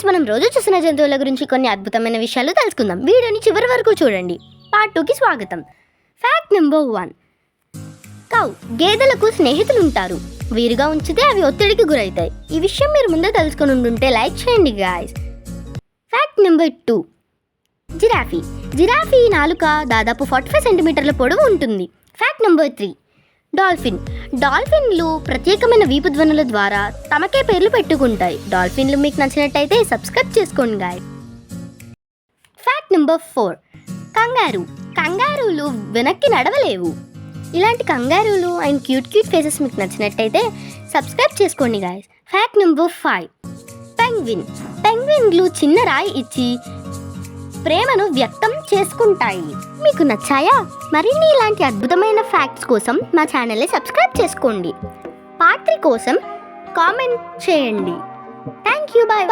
Friends మనం రోజు చూసిన జంతువుల గురించి కొన్ని అద్భుతమైన విషయాలు తెలుసుకుందాం. వీడియోని చివరి వరకు చూడండి. పార్ట్ టూకి స్వాగతం. ఫ్యాక్ట్ నెంబర్ వన్ కౌ గేదెలకు స్నేహితులు ఉంటారు వీరుగా ఉంచితే అవి ఒత్తిడికి గురవుతాయి. ఈ విషయం మీరు ముందే తెలుసుకుని ఉంటుంటే లైక్ చేయండి guys fact number two giraffe. Giraffe నాలుక దాదాపు ఫార్టీ ఫైవ్ సెంటీమీటర్ల పొడవు ఉంటుంది. Fact number three dolphin. డాల్ఫిన్లు ప్రత్యేకమైన వీపు ధ్వనుల ద్వారా తమకే పేర్లు పెట్టుకుంటాయి. డాల్ఫిన్లు మీకు నచ్చినట్టయితే సబ్స్క్రైబ్ చేసుకోండి గాయ్ ఫ్యాక్ట్ నెంబర్ ఫోర్ కంగారు. కంగారులు వెనక్కి నడవలేవు. ఇలాంటి కంగారులు అండ్ క్యూట్ క్యూట్ ఫేసెస్ మీకు నచ్చినట్టయితే సబ్స్క్రైబ్ చేసుకోండి guys fact number five penguin పెంగ్విన్లు చిన్న రాయి ఇచ్చి ప్రేమను వ్యక్తం చేసుకుంటాయి. మీకు నచ్చాయా? మరిన్ని ఇలాంటి అద్భుతమైన ఫ్యాక్ట్స్ కోసం మా ఛానల్ని సబ్స్క్రైబ్ చేసుకోండి. పార్ట్ కోసం కామెంట్ చేయండి. Thank you bye